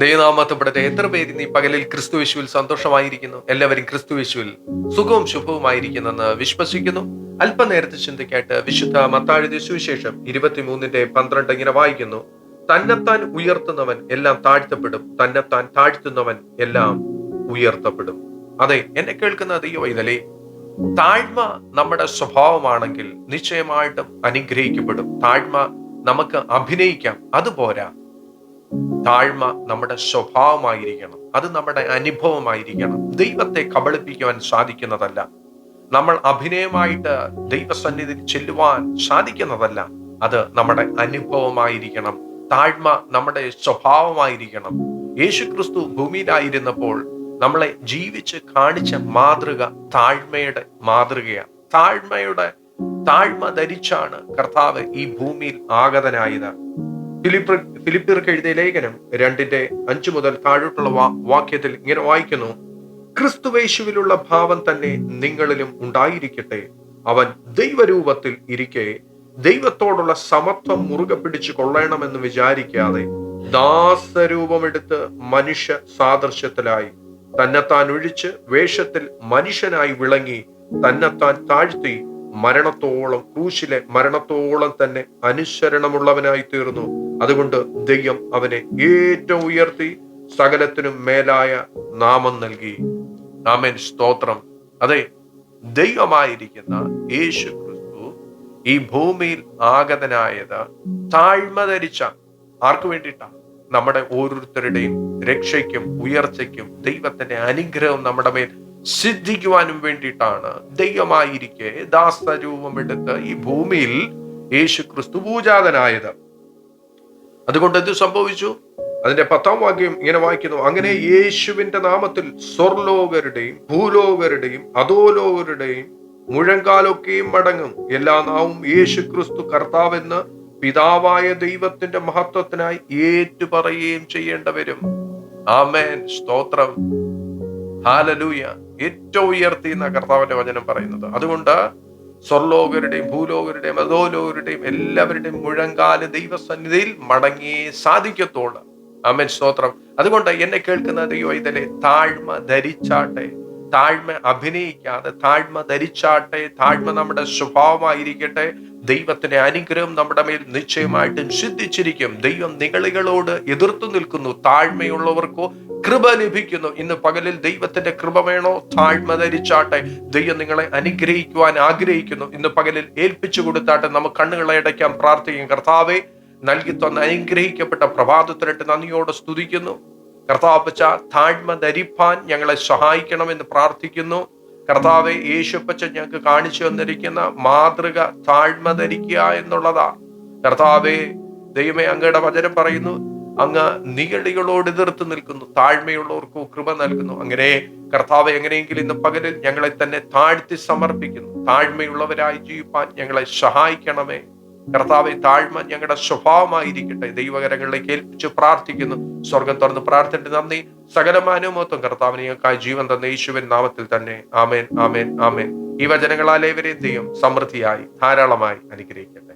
ദൈവനാമത്തപ്പെടട്ടെ എത്ര പേര് നീ പകലിൽ ക്രിസ്തു വിശുവിൽ സന്തോഷമായിരിക്കുന്നു? എല്ലാവരും ക്രിസ്തു വിശുവിൽ സുഖവും ശുഭവുമായിരിക്കുന്നെന്ന് വിശ്വസിക്കുന്നു. അല്പനേരത്തെ ചിന്തയ്ക്കായിട്ട് വിശുദ്ധ മത്താഴുതി സുവിശേഷം ഇരുപത്തിമൂന്നിന്റെ പന്ത്രണ്ട് ഇങ്ങനെ വായിക്കുന്നു. തന്നെത്താൻ ഉയർത്തുന്നവൻ എല്ലാം താഴ്ത്തപ്പെടും തന്നെത്താൻ താഴ്ത്തുന്നവൻ എല്ലാം ഉയർത്തപ്പെടും. അതെ എന്നെ കേൾക്കുന്ന ദൈവവൈതലേ താഴ്മ നമ്മുടെ സ്വഭാവമാണെങ്കിൽ നിശ്ചയമായിട്ടും അനുഗ്രഹിക്കപ്പെടും. താഴ്മ നമുക്ക് അഭിനയിക്കാം. അതുപോരാ താഴ്മ നമ്മുടെ സ്വഭാവമായിരിക്കണം. അത് നമ്മുടെ അനുഭവമായിരിക്കണം. ദൈവത്തെ കബളിപ്പിക്കുവാൻ സാധിക്കുന്നതല്ല. നമ്മൾ അഭിനയമായിട്ട് ദൈവസന്നിധിയിൽ ചെല്ലുവാൻ സാധിക്കുന്നതല്ല. അത് നമ്മുടെ അനുഭവമായിരിക്കണം. താഴ്മ നമ്മുടെ സ്വഭാവമായിരിക്കണം. യേശുക്രിസ്തു ഭൂമിയിലായിരുന്നപ്പോൾ നമ്മളെ ജീവിച്ച് കാണിച്ച മാതൃക താഴ്മയുടെ മാതൃകയാണ്. താഴ്മയുടെ താഴ്മ ധരിച്ചാണ് കർത്താവ് ഈ ഭൂമിയിൽ ആഗതനായത്. ഫിലിപ്പ് ഫിലിപ്പിയർക്ക് എഴുതിയ ലേഖനം രണ്ടിന്റെ അഞ്ചു മുതൽ താഴോട്ടുള്ള വാക്യത്തിൽ ഇങ്ങനെ വായിക്കുന്നു. ക്രിസ്തുവേശുവിലുള്ള ഭാവം തന്നെ നിങ്ങളിലും ഉണ്ടായിരിക്കട്ടെ. അവൻ ദൈവരൂപത്തിൽ ഇരിക്കെ. ദൈവത്തോടുള്ള സമത്വം മുറുകെ പിടിച്ചു കൊള്ളണമെന്ന് വിചാരിക്കാതെ ദാസരൂപമെടുത്ത് മനുഷ്യ സാദൃശ്യത്തിലായി. തന്നെത്താൻ ഒഴിച്ച് വേഷത്തിൽ മനുഷ്യനായി വിളങ്ങി. തന്നെത്താൻ താഴ്ത്തി മരണത്തോളം ക്രൂശിലെ മരണത്തോളം തന്നെ അനുസരണമുള്ളവനായി തീർന്നു. അതുകൊണ്ട് ദൈവം അവനെ ഏറ്റവും ഉയർത്തി സകലത്തിനും മേലായ നാമം നൽകി. നാമൻ സ്തോത്രം. അതെ ദൈവമായിരിക്കുന്ന യേശു ക്രിസ്തു ഈ ഭൂമിയിൽ ആഗതനായത് താഴ്മ ധരിച്ച ആർക്കു വേണ്ടിയിട്ടാണ്? നമ്മുടെ ഓരോരുത്തരുടെയും രക്ഷയ്ക്കും ഉയർച്ചയ്ക്കും ദൈവത്തിന്റെ അനുഗ്രഹം നമ്മുടെ മേൽ സിദ്ധിക്കുവാനും വേണ്ടിയിട്ടാണ് ദൈവമായിരിക്കെ ദാസരൂപം എടുത്ത് ഈ ഭൂമിയിൽ യേശു ക്രിസ്തു പൂജാതനായത്. അതുകൊണ്ട് എന്ത് സംഭവിച്ചു? അതിന്റെ പത്താം വാക്യം ഇങ്ങനെ വായിക്കുന്നു. അങ്ങനെ യേശുവിന്റെ നാമത്തിൽ സ്വർലോകരുടെയും ഭൂലോകരുടെയും അധോലോകരുടെയും മുഴങ്കാലൊക്കെയും മടങ്ങും എല്ലാ നാവും യേശു ക്രിസ്തു കർത്താവെന്ന് പിതാവായ ദൈവത്തിന്റെ മഹത്വത്തിനായി ഏറ്റുപറയുകയും ചെയ്യേണ്ടി വരും ആമേൻ. സ്തോത്രം. ഹാലലൂയ. ഏറ്റവും ഉയർത്തി എന്ന കർത്താവിന്റെ വചനം പറയുന്നത്. അതുകൊണ്ട് സ്വർലോകരുടെയും ഭൂലോകരുടെയും അധോലോകരുടെയും എല്ലാവരുടെയും മുഴങ്കാൽ ദൈവസന്നിധിയിൽ മടങ്ങിയേ സാധിക്കത്തോളൂ. അമൻ സ്തോത്രം. അതുകൊണ്ട് എന്നെ കേൾക്കുന്ന ദൈവത്തിലെ താഴ്മ ധരിച്ചാട്ടെ താഴ്മ അഭിനയിക്കാതെ താഴ്മ ധരിച്ചാട്ടെ താഴ്മ നമ്മുടെ സ്വഭാവമായിരിക്കട്ടെ ദൈവത്തിന്റെ അനുഗ്രഹം നമ്മുടെ മേൽ നിശ്ചയമായിട്ടും സിദ്ധിച്ചിരിക്കും. ദൈവം നികളികളോട് എതിർത്തു നിൽക്കുന്നു. താഴ്മയുള്ളവർക്കോ കൃപ ലഭിക്കുന്നു. ഇന്ന് പകലിൽ ദൈവത്തിന്റെ കൃപ വേണോ? താഴ്മ ധരിച്ചാട്ടെ. ദൈവം നിങ്ങളെ അനുഗ്രഹിക്കുവാൻ ആഗ്രഹിക്കുന്നു. ഇന്ന് പകലിൽ ഏൽപ്പിച്ചു കൊടുത്താട്ടെ. നമുക്ക് കണ്ണുകളെ അടയ്ക്കാൻ പ്രാർത്ഥിക്കും. കർത്താവെ നൽകി തന്ന അനുഗ്രഹിക്കപ്പെട്ട പ്രഭാതത്തിലിട്ട് നന്ദിയോടെ സ്തുതിക്കുന്നു. കർത്താപ്പച്ച താഴ്മ ധരിപ്പാൻ ഞങ്ങളെ സഹായിക്കണമെന്ന് പ്രാർത്ഥിക്കുന്നു. കർത്താവെ യേശുപ്പച്ച ഞങ്ങൾക്ക് കാണിച്ചു വന്നിരിക്കുന്ന മാതൃക താഴ്മ ധരിക്കുക എന്നുള്ളതാ. കർത്താവെ ദൈവമേ അങ്ങയുടെ വചനം പറയുന്നു അങ്ങ് നീളികളോട് എതിർത്ത് നിൽക്കുന്നു താഴ്മയുള്ളവർക്ക് കൃപ നൽകുന്നു. അങ്ങനെ കർത്താവ് എങ്ങനെയെങ്കിലും ഇന്ന് പകലിൽ ഞങ്ങളെ തന്നെ താഴ്ത്തി സമർപ്പിക്കുന്നു. താഴ്മയുള്ളവരായി ജീവിപ്പാൻ ഞങ്ങളെ സഹായിക്കണമേ. കർത്താവെ താഴ്മ ഞങ്ങളുടെ സ്വഭാവമായിരിക്കട്ടെ. ദൈവകരങ്ങളിലേക്ക് ഏൽപ്പിച്ച് പ്രാർത്ഥിക്കുന്നു. സ്വർഗം തുറന്ന് പ്രാർത്ഥിച്ചിട്ട് നന്ദി. സകലമാനുമത്വം കർത്താവിനെ ഞങ്ങൾക്കായി ജീവൻ തന്ന യേശുവിൻ നാമത്തിൽ തന്നെ. ആമേൻ ആമേൻ ആമേൻ. ഈ വചനങ്ങളാൽ ഏവരെയും ദൈവം സമൃദ്ധിയായി ധാരാളമായി അനുഗ്രഹിക്കട്ടെ.